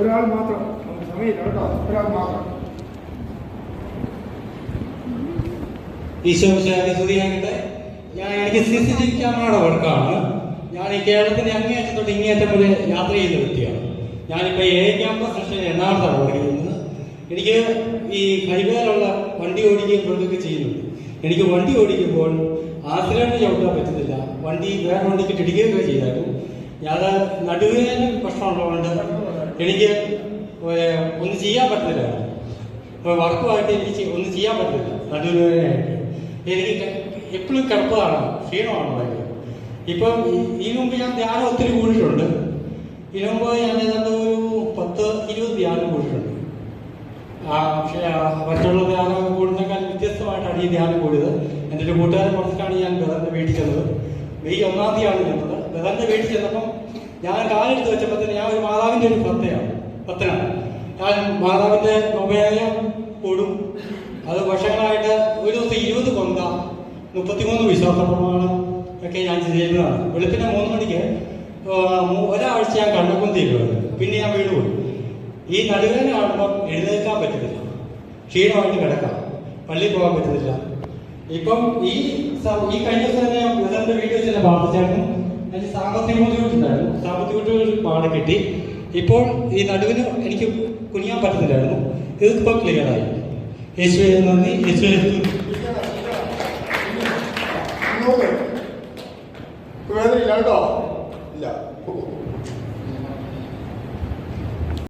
ഒരാൾ മാത്രം നമുക്ക് സമയമില്ല കേട്ടോ. ഒരാൾ മാത്രം. ഈശോ സ്തുതിയാകട്ടെ. ഞാൻ എനിക്ക് സി സി വർക്കാണ്. ഞാൻ ഈ കേരളത്തിന്റെ അങ്ങേയറ്റം തൊട്ട് ഇങ്ങേയറ്റം വരെ യാത്ര ചെയ്യുന്ന വ്യക്തിയാണ്. ഞാനിപ്പോൾ എ ക്യാമ്പസ് സെക്ഷൻ എറണാകുളത്താണ് ഓടിക്കുന്നത്. എനിക്ക് ഈ ഹൈവേയിലുള്ള വണ്ടി ഓടിക്കുകയും പ്രൊജക്റ്റ് ചെയ്യുന്നുണ്ട്. എനിക്ക് വണ്ടി ഓടിക്കുമ്പോൾ ആക്സിഡന്റ് ചവിട്ടാൻ പറ്റുന്നില്ല. വണ്ടി വേറെ വണ്ടിക്ക് ഇടിക്കുകയൊക്കെ ചെയ്താലും ഞാൻ നടുവേദന പ്രശ്നമുള്ളതുകൊണ്ട് എനിക്ക് ഒന്ന് ചെയ്യാൻ പറ്റുന്നില്ല വർക്കുമായിട്ട് എനിക്ക് ഒന്ന് ചെയ്യാൻ പറ്റില്ല നടുവേദനയായിട്ട് എനിക്ക് എപ്പോഴും കിടപ്പതാണ് ക്ഷീണമാണ് ഭയങ്കര. ഇപ്പം ഈ- മുമ്പ് ഞാൻ ധ്യാനം ഒത്തിരി കൂടിയിട്ടുണ്ട്. ഇതിനു മുമ്പ് ഞാൻ ഏതാണ്ട് ഒരു പത്ത് ഇരുപത് ധ്യാനം കൂടിയിട്ടുണ്ട്. ആ പക്ഷേ മറ്റുള്ള ധ്യാനം കൂടുന്നേക്കാൾ വ്യത്യസ്തമായിട്ടാണ് ഈ ധ്യാനം കൂടിയത്. എന്റെ ഒരു കൂട്ടുകാരൻ പറഞ്ഞിട്ടാണ് ഞാൻ ബ്രദറിന്റെ വീട്ടിൽ ചെന്നത്. മെയ് ഒന്നാം തീയതിയാണ് ചെന്നത് ബദറിന്റെ വീട്ടിൽ ചെന്നപ്പം ഞാൻ കാലെടുത്ത് വെച്ചപ്പോൾ തന്നെ ഞാൻ ഒരു മാതാവിന്റെ ഒരു ഭക്തയാണ് ഭക്തനാണ് ഞാൻ മാതാവിന്റെ ഉപയോഗം കൂടും. അത് വർഷങ്ങളായിട്ട് ഒരു ദിവസം ഇരുപത് കൊന്ത മുപ്പത്തിമൂന്ന് വിശ്വാസ പ്രമാണം ഒക്കെ ഞാൻ ചെയ്യുന്നതാണ് വെളുപ്പിന്റെ മൂന്ന് മണിക്ക് ഒരാഴ്ച ഞാൻ കണ്ണക്കുന്തിയിലുണ്ട് പിന്നെ ഞാൻ വീട് പോയി. ഈ നടുവേദന കാണുമ്പോൾ എഴുന്നേൽക്കാൻ പറ്റുന്നില്ല ക്ഷീണമായിട്ട് കിടക്കാം. പള്ളിയിൽ പോകാൻ പറ്റുന്നില്ല ഇപ്പം ഈ ഈ കഴിഞ്ഞ ദിവസം ഞാൻ വീട്ടിൽ വെച്ച് തന്നെ പ്രാർത്ഥിച്ചായിരുന്നു എനിക്ക് സാമ്പത്തിക ബുദ്ധിമുട്ടുണ്ടായിരുന്നു സാമ്പത്തിക ബുദ്ധിമുട്ട് പാടെ കിട്ടി. ഇപ്പോൾ ഈ നടുവിന് എനിക്ക് കുനിയാൻ പറ്റുന്നില്ലായിരുന്നു ഇതിപ്പോൾ ക്ലിയറായി യേശുവെ നന്ദി. വേദനയില്ല കേട്ടോ